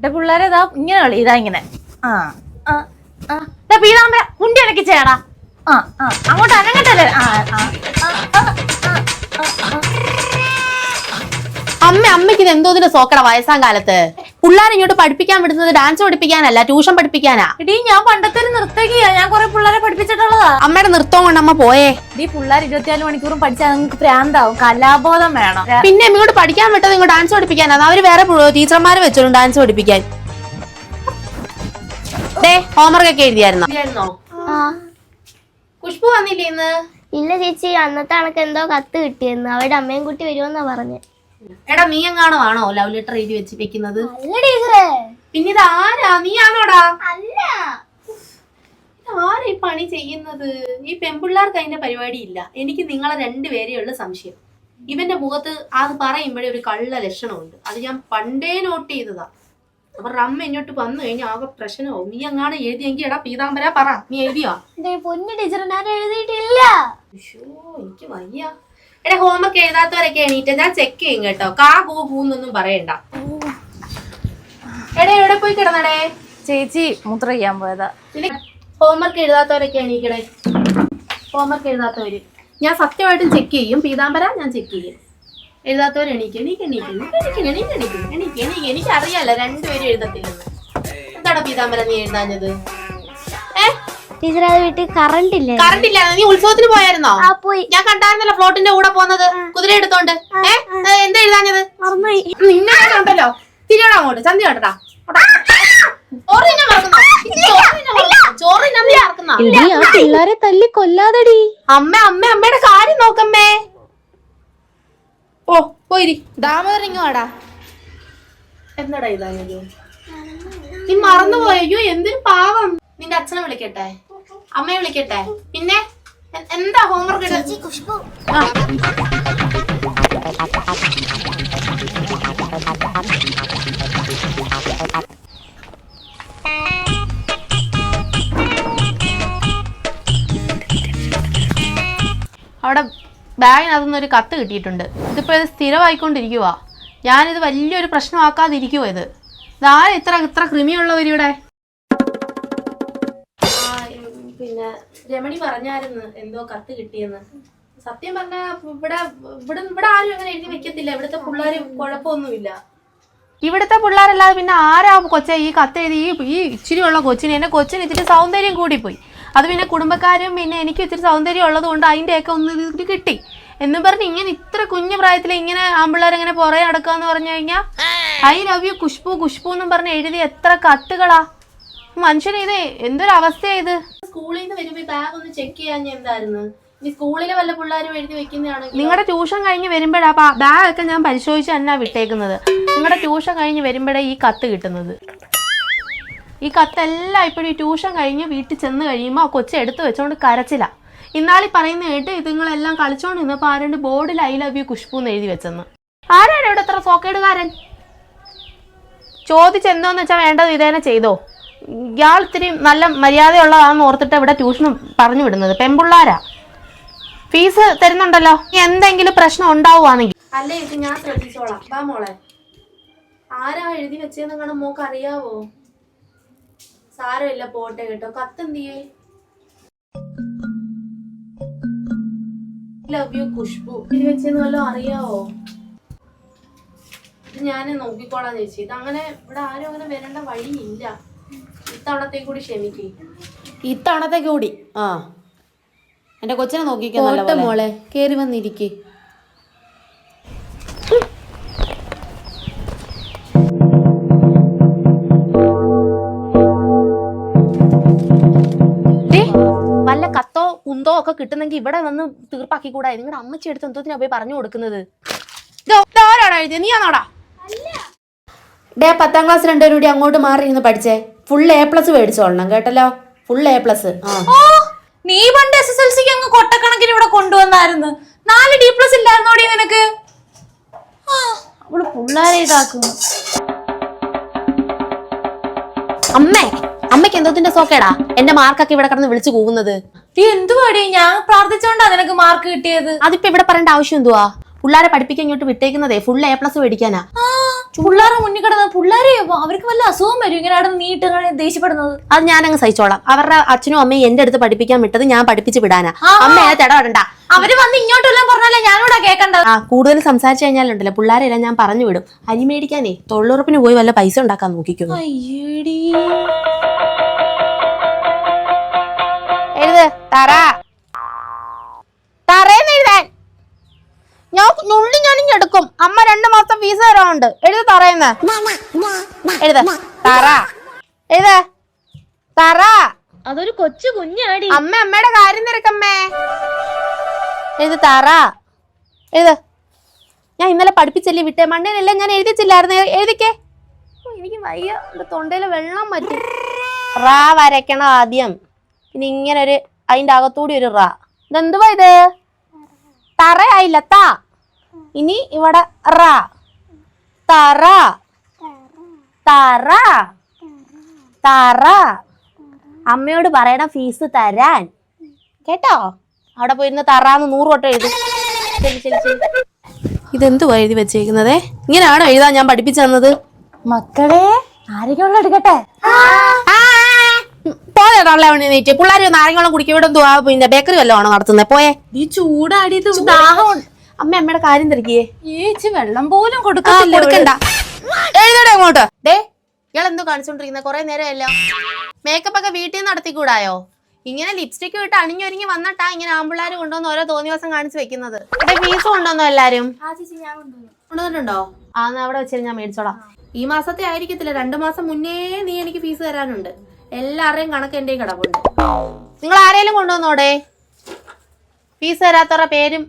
എന്റെ പിള്ളേരെ ഇതാ ഇങ്ങനെ കളി ഇതാ ഇങ്ങനെ. ആ. ആ ആ പീതാമ്പര കുണ്ടി ഇണക്കി ചെയ്യടാ ആ ആ. അങ്ങോട്ട് അനങ്ങട്ടല്ലേ? ആ ആ. അമ്മ അമ്മയ്ക്ക് ഇത് എന്തോ സോക്കട വയസ്സാം കാലത്ത്? പിള്ളേരെ ഇങ്ങോട്ട് പഠിപ്പിക്കാൻ വിടുന്നത് ഡാൻസ് പഠിപ്പിക്കാനല്ല ട്യൂഷൻ പഠിപ്പിക്കാനാ. എടീ ഞാൻ പണ്ടത്തെ ഒരു നൃത്തകിയാ. ഞാൻ കുറെ പിള്ളേരെ പഠിപ്പിച്ചിട്ടുള്ളതാ. അമ്മയുടെ നൃത്തം കൊണ്ട് അമ്മ പോയേ. ഈ പിള്ളേർ ഇരുപത്തിനാല് മണിക്കൂറും പഠിച്ചാൽ നിങ്ങൾക്ക് പ്രാന്താവും. കലാബോധം വേണം. പിന്നെ ഇങ്ങോട്ട് പഠിക്കാൻ വിട്ടത് ഇങ്ങോട്ട് ഡാൻസ് പഠിപ്പിക്കാനാ. അവർ വേറെ ടീച്ചർമാര് വെച്ചോളും ഡാൻസ് പഠിപ്പിക്കാൻ. ഡേ ഹോംവർക്ക് ഒക്കെ എഴുതിയായിരുന്നോ? ഖുഷ്ബു വന്നില്ലേ ഇന്ന്? ഇല്ല ചേച്ചി അന്നത്തെ കണക്ക് എന്തോ കത്ത് കിട്ടിയെന്ന്. അവരുടെ അമ്മയും കുട്ടി വരുമെന്നാ പറഞ്ഞ്. എടാ നീ എങ്ങാണോ ആണോ ലവ് ലെറ്റർ എഴുതി വെച്ച് വെക്കുന്നത്? പിന്നെ ഇത് ആരാ നീ ആണോടാ? ആരാ ഈ പണി ചെയ്യുന്നത്? ഈ പെൺപിള്ളേർക്ക് അതിന്റെ പരിപാടി ഇല്ല എനിക്ക് നിങ്ങളെ രണ്ടുപേരെ ഉള്ള സംശയം. ഇവന്റെ മുഖത്ത് അത് പറയുമ്പോഴേ ഒരു കള്ള ലക്ഷണമുണ്ട്. അത് ഞാൻ പണ്ടേ നോട്ട് ചെയ്തതാ. അപ്പൊ റമ്മ ഇങ്ങോട്ട് വന്നു കഴിഞ്ഞാൽ ആകെ പ്രശ്നമാവും. നീ അങ്ങാണ് എഴുതിയെങ്കിൽ എടാ പീതാംബര പറ. നീ എഴുതിയോ? പൊന്നു ടീച്ചർ ഞാൻ എഴുതിയിട്ടില്ല. എനിക്ക് വയ്യ. എടാ ഹോംവർക്ക് എഴുതാത്തവരൊക്കെ എണീറ്റ് ഞാൻ ചെക്ക് ചെയ്യും കേട്ടോ. കാ കൂ കൂന്നൊന്നും പറയണ്ട. എടാ എവിടെ പോയി കിടന്നടേ? ചേച്ചി മൂത്ര ചെയ്യാൻ പോയതാ. ഹോംവർക്ക് എഴുതാത്തവരൊക്കെ എണീക്കണേ. ഹോംവർക്ക് എഴുതാത്തവര്. ഞാൻ സത്യമായിട്ടും ചെക്ക് ചെയ്യും. പീതാംബര ഞാൻ ചെക്ക് ചെയ്യും. എഴുതാത്തവർ എണീക്ക് എണീക്ക് എണീക്ക് എണീക്ക് എനിക്ക് എണീക്ക് എണീക്ക് എണീക്ക് എനിക്ക് അറിയാലോ രണ്ടുപേരും എഴുതത്തില്ലെന്ന്. എന്താടാ പീതാംബര നീ എഴുതാഞ്ഞത്? ഏ? ടീച്ചർ അത് വീട്ടിൽ കറണ്ട് ഇല്ല? കറണ്ട് ഇല്ല. നീ ഉത്സവത്തിന് പോയായിരുന്നോ? ആ പോയി. ഞാൻ കണ്ടായിരുന്നല്ലോ ഫ്ലോട്ടിന്റെ കൂടെ പോകുന്നത്. കുതിര എടുത്തോണ്ട്. ഏ? ഏ, എന്താ എഴുതാഞ്ഞത്? നിന്നെ ഞാൻ കണ്ടല്ലോ തിരിയടാ അങ്ങോട്ട്. ചന്തി മറക്കുന്നോ? പിള്ളേരെ തല്ലി കൊല്ലാതടി. അമ്മ അമ്മ അമ്മയുടെ കാര്യം നോക്കമ്മേ. ഓ പോയിരി. ദാമോദരങ്ങ് വാടാ. എന്നടാ ഇതായത്? നീ മറന്നുപോയോ? എന്തൊരു പാവം. നിന്റെ അച്ഛനെ വിളിക്കട്ടെ. അമ്മയെ വിളിക്കട്ടെ. പിന്നെ എന്താ ഹോംവർക്ക് അവിടെ ബാഗിനകത്തുനിന്ന് ഒരു കത്ത് കിട്ടിയിട്ടുണ്ട്. ഇതിപ്പോൾ ഇത് സ്ഥിരമായിക്കൊണ്ടിരിക്കുവാ. ഞാനിത് വലിയൊരു പ്രശ്നമാക്കാതിരിക്കുവോ ഇത്. ഇതാരും ഇത്ര ഇത്ര കൃമിയുള്ളവരിവിടെ? പിന്നെ രമണി പറഞ്ഞായിരുന്നു എന്തോ കത്ത് കിട്ടിയെന്ന്. സത്യം പറഞ്ഞാ ഇവിടെ ഇവിടെ ഇവിടെ ആരും അങ്ങനെ എഴുതി വെക്കത്തില്ല. ഇവിടുത്തെ പിള്ളേർ കുഴപ്പമൊന്നുമില്ല. ഇവിടുത്തെ പിള്ളേരല്ലാതെ പിന്നെ ആരാ കൊച്ചെ? ഈ കത്ത് എഴുതി ഈ ഈ ഇച്ചിരി ഉള്ള കൊച്ചിന് എന്നെ കൊച്ചിന് ഇത്തിരി സൗന്ദര്യം കൂടിപ്പോയി. അത് പിന്നെ കുടുംബക്കാരും പിന്നെ എനിക്ക് ഇത്തിരി സൗന്ദര്യം ഉള്ളത് കൊണ്ട് അതിന്റെയൊക്കെ ഒന്ന് ഇത് കിട്ടി. എന്ന് പറഞ്ഞ് ഇങ്ങനെ ഇത്ര കുഞ്ഞു പ്രായത്തിൽ ഇങ്ങനെ ആമ്പിള്ളേർ ഇങ്ങനെ പുറകെ നടക്കാന്ന് പറഞ്ഞു കഴിഞ്ഞാൽ I love you Khushbu Khushbu എന്നും പറഞ്ഞ് എഴുതി എത്ര കത്തുകളാ. മനുഷ്യന് ഇത് എന്തൊരു അവസ്ഥയാ ഇത്? സ്കൂളിൽ നിന്ന് വരുമ്പോ ബാഗ് ഒന്ന് ചെക്ക് ചെയ്യാൻ എന്തായിരുന്നു? സ്കൂളിലെ വല്ല പിള്ളേരും എഴുതി വെക്കുന്നതാണെങ്കിൽ നിങ്ങളുടെ ട്യൂഷൻ കഴിഞ്ഞ് വരുമ്പോഴാ ബാഗ് ഒക്കെ ഞാൻ പരിശോധിച്ച് തന്നെ വിട്ടേക്കുന്നത്. നിങ്ങളുടെ ട്യൂഷൻ കഴിഞ്ഞ് വരുമ്പോഴേ ഈ കത്ത് കിട്ടുന്നത്. ഈ കത്തെല്ലാം ഇപ്പോഴും ഈ ട്യൂഷൻ കഴിഞ്ഞ് വീട്ടിൽ ചെന്ന് കഴിയുമ്പോൾ ആ കൊച്ചു എടുത്ത് വെച്ചോണ്ട് കരച്ചില്ല ഇന്നാളി പറയുന്ന കേട്ട് ഇതുങ്ങളെല്ലാം കളിച്ചോണ്ട് നിന്നപ്പോൾ ആരുണ്ട് ബോർഡിൽ ഐ ലവ് യു കുഷ്പു എന്ന് എഴുതി വെച്ചെന്ന്. ആരാണ് ഇവിടെ എത്ര സോക്കേടുകാരൻ ചോദിച്ചെന്തോന്ന് വെച്ചാൽ വേണ്ടത് ഇതേനെ ചെയ്തോ? ഇയാൾ ഇത്തിരി നല്ല മര്യാദയുള്ളതാണെന്ന് ഓർത്തിട്ട് ഇവിടെ ട്യൂഷൻ പറഞ്ഞു വിടുന്നത്. പെമ്പിള്ളാരാ ഫീസ് തരുന്നുണ്ടല്ലോ. എന്തെങ്കിലും പ്രശ്നം ഉണ്ടാവുകയാണെങ്കിൽ അല്ലേ ഇത് ഞാൻ ശ്രദ്ധിച്ചോളാം. വാ മോളെ. ആരാ എഴുതി വെച്ചതെന്ന് കാണാൻ മോക്ക് അറിയാവോ? സാരമില്ല പോട്ടെ കേട്ടോ. കത്തെന്തിയേ? ലവ് യു കുഷ്ബു എഴുതി വെച്ചെന്ന് വല്ലതും അറിയാവോ? ഇത് ഞാൻ നോക്കിക്കോളാം ചേച്ചി. ഇത് അങ്ങനെ ഇവിടെ ആരും അങ്ങനെ വരേണ്ട വഴിയില്ല. ഇത്തവണത്തേക്ക് കൂടി ക്ഷമിക്കേ. ഇത്തവണത്തെ കൂടി? ആ. എന്റെ കൊച്ചിനെ നോക്കിക്കോട്ടെ മോളെ കേറി വന്നിരിക്കേ. വല്ല കത്തോ കുന്തോ ഒക്കെ കിട്ടുന്നെങ്കിൽ ഇവിടെ വന്ന് തീർപ്പാക്കി കൂടാ നിങ്ങളുടെ അമ്മച്ചി എടുത്ത് എന്തോത്തിനാ പോയി പറഞ്ഞു കൊടുക്കുന്നത്? നീ ആണോടാ ഡേ പത്താം ക്ലാസ് രണ്ടുപേരും കൂടി അങ്ങോട്ട് മാറി ഇരുന്ന് പഠിച്ചേ. ഫുൾ എ പ്ലസ് മേടിച്ചോളണം കേട്ടല്ലോ? ഫുൾ എ പ്ലസ് ഓ നീ പണ്ട് എസ് എസ് എൽ സിക്ക് അങ്ങ് കൊട്ടക്കണക്കിന് ഇവിടെ കൊണ്ടുവന്നായിരുന്നു. നാല് ഡി പ്ലസ് ഇല്ലായിരുന്നോടി നിനക്ക്? അവൾ പിള്ളേരെ ഇതാക്കും അമ്മേ അമ്മയ്ക്ക് എന്തോത്തിന്റെ സോക്കേടാ? എന്റെ മാർക്കൊക്കെ ഇവിടെ കിടന്ന് വിളിച്ചു കൂവുന്നത്. നീ എന്തുവാടി? ഞാൻ പ്രാർത്ഥിച്ചോണ്ടാ നിനക്ക് മാർക്ക് കിട്ടിയത്. അതിപ്പോ ഇവിടെ പറയേണ്ട ആവശ്യം എന്തുവാ? പിള്ളേരെ പഠിപ്പിക്കാൻ ഇങ്ങോട്ട് വിട്ടേക്കുന്നതേ ഫുൾ എ പ്ലസ് മേടിക്കാനാ. പിള്ളേരെ മുന്നിൽ കിടന്ന പിള്ളേരെ അവർക്ക് വല്ല അസുഖം വരും ഇങ്ങനെ അവിടെ നീട്ട് ദേഷ്യപ്പെടുന്നത്? അത് ഞാനങ്ങ് അങ്ങ് സഹിച്ചോളാം. അവരുടെ അച്ഛനും അമ്മയും എന്റെ അടുത്ത് പഠിപ്പിക്കാൻ വിട്ടത് ഞാൻ പഠിപ്പിച്ച് വിടാനാ. അമ്മയെ ഇടപെടണ്ട. അവർ വന്ന് ഇങ്ങോട്ടെല്ലാം പറഞ്ഞാലേ ഞാനിവിടെ കേൾക്കേണ്ടത് ആ കൂടുതൽ സംസാരിച്ചു കഴിഞ്ഞാലുണ്ടല്ലോ പിള്ളേരെല്ലാം ഞാൻ പറഞ്ഞു വിടും. അരി മേടിക്കാനേ തൊഴിലുറപ്പിന് പോയി വല്ല പൈസ ഉണ്ടാക്കാൻ നോക്കിക്കുന്നു. എഴുത് തറ. ഞാൻ നുള്ളി ഞാനിങ്ങ് എടുക്കും. അമ്മ രണ്ട് മാസം ഫീസ് തരാറുണ്ട്. എഴുത തറയുന്ന എഴുത. തറ. എഴുത. തറ. അതൊരു കൊച്ചു കുഞ്ഞാടി. അമ്മ അമ്മയുടെ കാര്യം തിരക്കമ്മേ. എഴുത തറ. എഴുത. ഞാൻ ഇന്നലെ പഠിപ്പിച്ചല്ലേ വിട്ടേ? മണ്ണേനെല്ലാം ഞാൻ എഴുതിച്ചില്ലായിരുന്നു? എഴുതിക്കേ. എനിക്ക് വയ്യ. എന്റെ തൊണ്ടയിൽ വെള്ളം പറ്റി റാ വരയ്ക്കണം ആദ്യം. പിന്നെ ഇങ്ങനെ ഒരു അതിന്റെ അകത്തൂടി ഒരു റാ. ഇതെന്തുവാ ഇത്? തറയായില്ല ത. ഇനി ഇവിടെ റ. തറ. തറ. തറ. അമ്മയോട് പറയണം ഫീസ് തരാൻ. കേട്ടോ? അവിടെ പോയിരുന്ന് തറാന്ന് നൂറ് വട്ടം എഴുതി. ശരി ശരി ശരി. ഇതെന്തുവാ എഴുതി വെച്ചേക്കുന്നതേ? ഇങ്ങനെയാണോ എഴുതാൻ ഞാൻ പഠിപ്പിച്ചു തന്നത്? മക്കളെ ആരെങ്കിലും എടുക്കട്ടെ? പോയതാണല്ലേ എണീറ്റ്. പിള്ളേർ നാരങ്ങളും കുടിക്കും. ഇവിടെ എന്തുവാ? പിന്നെ ബേക്കറി വല്ലതും ആണോ നടത്തുന്നത് പോയേ. ഈ ചൂടാടിയത് ദാഹം. അമ്മ അമ്മയുടെ കാര്യം തിരക്കിയേ. ഏച്ചി വെള്ളം പോലും ആ, കൊടുക്കത്തില്ല കൊടുക്കണ്ട. എഴുതടേ അങ്ങോട്ട് ഡേ ഇയാൾ എന്തോ കാണിച്ചോണ്ടിരിക്കുന്ന? കുറെ നേരമല്ലോ മേക്കപ്പ് ഒക്കെ വീട്ടിൽ നിന്ന് നടത്തിക്കൂടായോ? ഇങ്ങനെ ലിപ്സ്റ്റിക് ഇട്ട് അണിഞ്ഞൊരുങ്ങി വന്നിട്ടാ ഇങ്ങനെ ആമ്പിള്ളാര് കൊണ്ടുവന്ന് ഓരോ തോന്നി ദിവസം കാണിച്ചു വെക്കുന്നത്. ഇവിടെ ഫീസ് കൊണ്ടുവന്നോ എല്ലാരും? കൊണ്ടുവന്നിട്ടുണ്ടോ? ആ എന്നാ അവിടെ വെച്ചാൽ ഞാൻ മേടിച്ചോളാം. ഈ മാസത്തെ ആയിരിക്കത്തില്ല. രണ്ടു മാസം മുന്നേ നീ എനിക്ക് ഫീസ് തരാനുണ്ട്. എല്ലാവരുടെയും കണക്ക് എന്റെ കിടപ്പുണ്ട്. നിങ്ങൾ ആരെങ്കിലും കൊണ്ടുവന്നോടെ ഫീസ് തരാത്തവരുടെ പേരും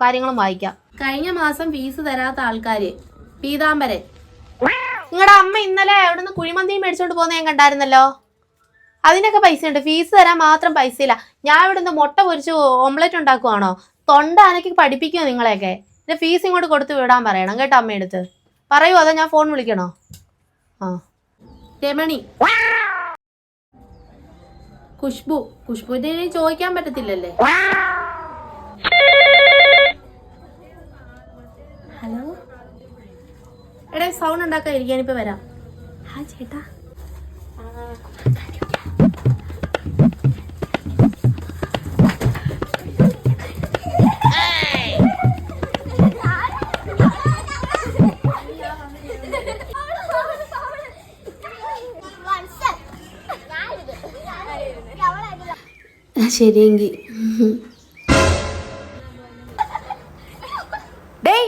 കാര്യങ്ങളും വായിക്കാം. കഴിഞ്ഞ മാസം ഫീസ് തരാത്ത ആൾക്കാര് പീതാംബരൻ. നിങ്ങളുടെ അമ്മ ഇന്നലെ അവിടുന്ന് കുഴിമന്തിയും മേടിച്ചോണ്ട് പോകുന്ന ഞാൻ കണ്ടായിരുന്നല്ലോ. അതിനൊക്കെ പൈസ ഉണ്ട് ഫീസ് തരാൻ മാത്രം പൈസ ഇല്ല ഞാൻ ഇവിടുന്ന് മുട്ട പൊരിച്ച് ഓംലെറ്റ് ഉണ്ടാക്കുവാണോ? തൊണ്ട അനക്കി പഠിപ്പിക്കുമോ നിങ്ങളെയൊക്കെ? ഇതിന്റെ ഫീസ് ഇങ്ങോട്ട് കൊടുത്ത് വിടാൻ പറയണം കേട്ടോ അമ്മയെടുത്ത് പറയൂ അതോ ഞാൻ ഫോൺ വിളിക്കണോ? ആ. രമണി. ഖുഷ്ബു ഖുഷ്ബുവിന്റെ ഇനി ചോദിക്കാൻ പറ്റത്തില്ലല്ലേ? ഹലോ? എടേ സൗണ്ട് ഉണ്ടാക്കാതിരിക്കാൻ ഇപ്പൊ വരാം. ആ ചേട്ടാ. ശരിയെങ്കി. ഡേയ്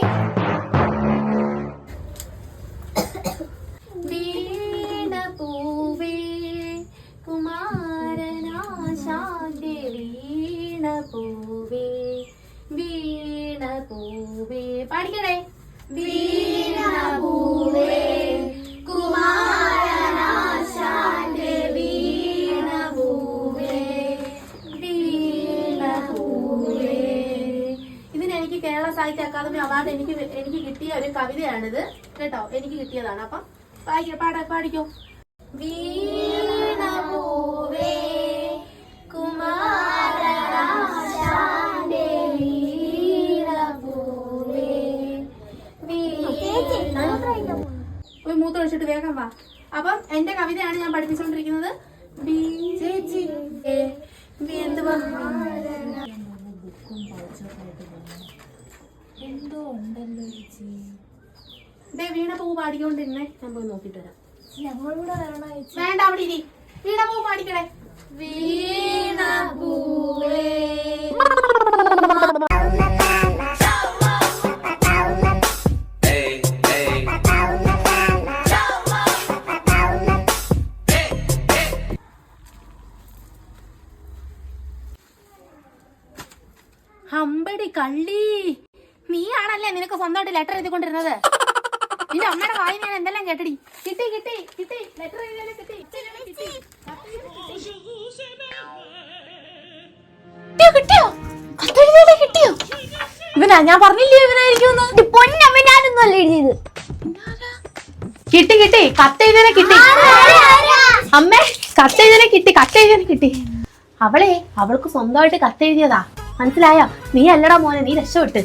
അക്കാദമി അവാർഡ് എനിക്ക് എനിക്ക് കിട്ടിയ ഒരു കവിതയാണിത്. കേട്ടോ? എനിക്ക് കിട്ടിയതാണ്. അപ്പം പാടിക്കോ പാട പാടിക്കോ. വീണ പൂവേ പോയി മൂത്രം ഒഴിച്ചിട്ട് വേഗം വാ. അപ്പം എന്റെ കവിതയാണ് ഞാൻ പഠിപ്പിച്ചുകൊണ്ടിരിക്കുന്നത് ബി- ചേച്ചി ഏ, ഉണ്ടല്ലോ ചേച്ചി ദേ വീണ പൂ പാടിക്കൊണ്ടിരുന്നേ ഞാൻ പോയി നോക്കിട്ട് വരാം. വേണ്ട അവിടെ ഇരി. വീണ പൂ പാടിക്കണേ. വീണ പൂവേ. ഹമ്പടി കള്ളി. നീയാണല്ലേ നിനക്ക് സ്വന്തമായിട്ട് ലെറ്റർ എഴുതിക്കൊണ്ടിരുന്നത്? നിന്റെ അമ്മയുടെ വായി ഞാൻ എന്തെല്ലാം കേട്ടടി. കിട്ടി കിട്ടി കിട്ടി. ലെറ്റർ എഴുതിയാലും കിട്ടി. കിട്ടി കിട്ടിയോ കിട്ടിയോ? കത്തെഴുതിയാലേ കിട്ടിയോ? ഇവനാ ഞാൻ പറഞ്ഞില്ലേ ഇവനായിരിക്കും പൊന്നമ്മ ഞാനൊന്നും അല്ല എഴുതിയത് കിട്ടി കിട്ടി. കത്തെഴുതിനെ കിട്ടി. അമ്മേ കത്തെഴുതിനെ കിട്ടി കത്തെഴുതിനെ കിട്ടി. അവളെ അവൾക്ക് സ്വന്തമായിട്ട് കത്തെഴുതിയതാ മനസ്സിലായോ? നീ അല്ലടാ മോനെ നീ രക്ഷപ്പെട്ട്.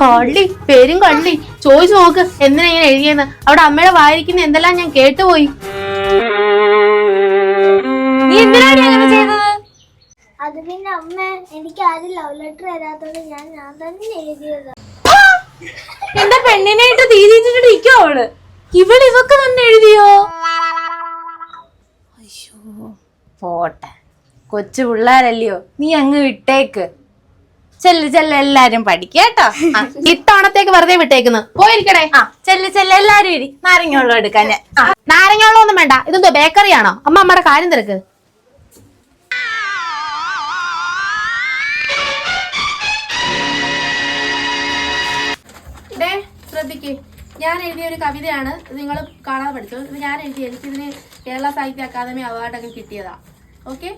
കള്ളി പേരും കള്ളി. ചോദിച്ചു നോക്ക് എന്തിനാ ഇങ്ങനെ എഴുതിയെന്ന്. അവിടെ അമ്മയുടെ വായിരിക്കുന്ന എന്തെല്ലാം ഞാൻ കേട്ടുപോയി. നീ എന്തിനാണ് അങ്ങനെ ചെയ്തത്? അത് പിന്നെ അമ്മ എനിക്ക് ആരും ലവ് ലെറ്റർ തരാത്തോണ്ട് ഞാൻ ഞാൻ തന്നെ എഴുതിയതാ. എന്റെ പെണ്ണിനായിട്ട് തീരിച്ചിട്ട് ഇരിക്കോ അവൾ. ഇവൾ ഇവക്ക് തന്നെ എഴുതിയോ? അയ്യോ പോട്ടെ. കൊച്ചു പിള്ളേരല്ലയോ നീ അങ്ങ് വിട്ടേക്ക്. ചെല്ല് ചെല്ല് എല്ലാരും പഠിക്കുക ആ, ഇത്തവണത്തേക്ക് വെറുതെ വിട്ടേക്കുന്നു. പോയിരിക്കണേ. ചെല്ല് ചെല്ല് എല്ലാരും ഇരി. നാരങ്ങ വെള്ളം എടുക്കാൻ ഞാൻ. ആ വെള്ളമൊന്നും വേണ്ട. ഇതെന്തോ ബേക്കറി ആണോ? അമ്മ അമ്മയുടെ കാര്യം തിരക്ക്. ഞാൻ എഴുതിയ ഒരു കവിതയാണ് നിങ്ങൾ കാണാതെ പഠിച്ചു ഇത് ഞാൻ എഴുതി. എനിക്കിതിന് കേരള സാഹിത്യ അക്കാദമി അവാർഡൊക്കെ കിട്ടിയതാ. ഓക്കെ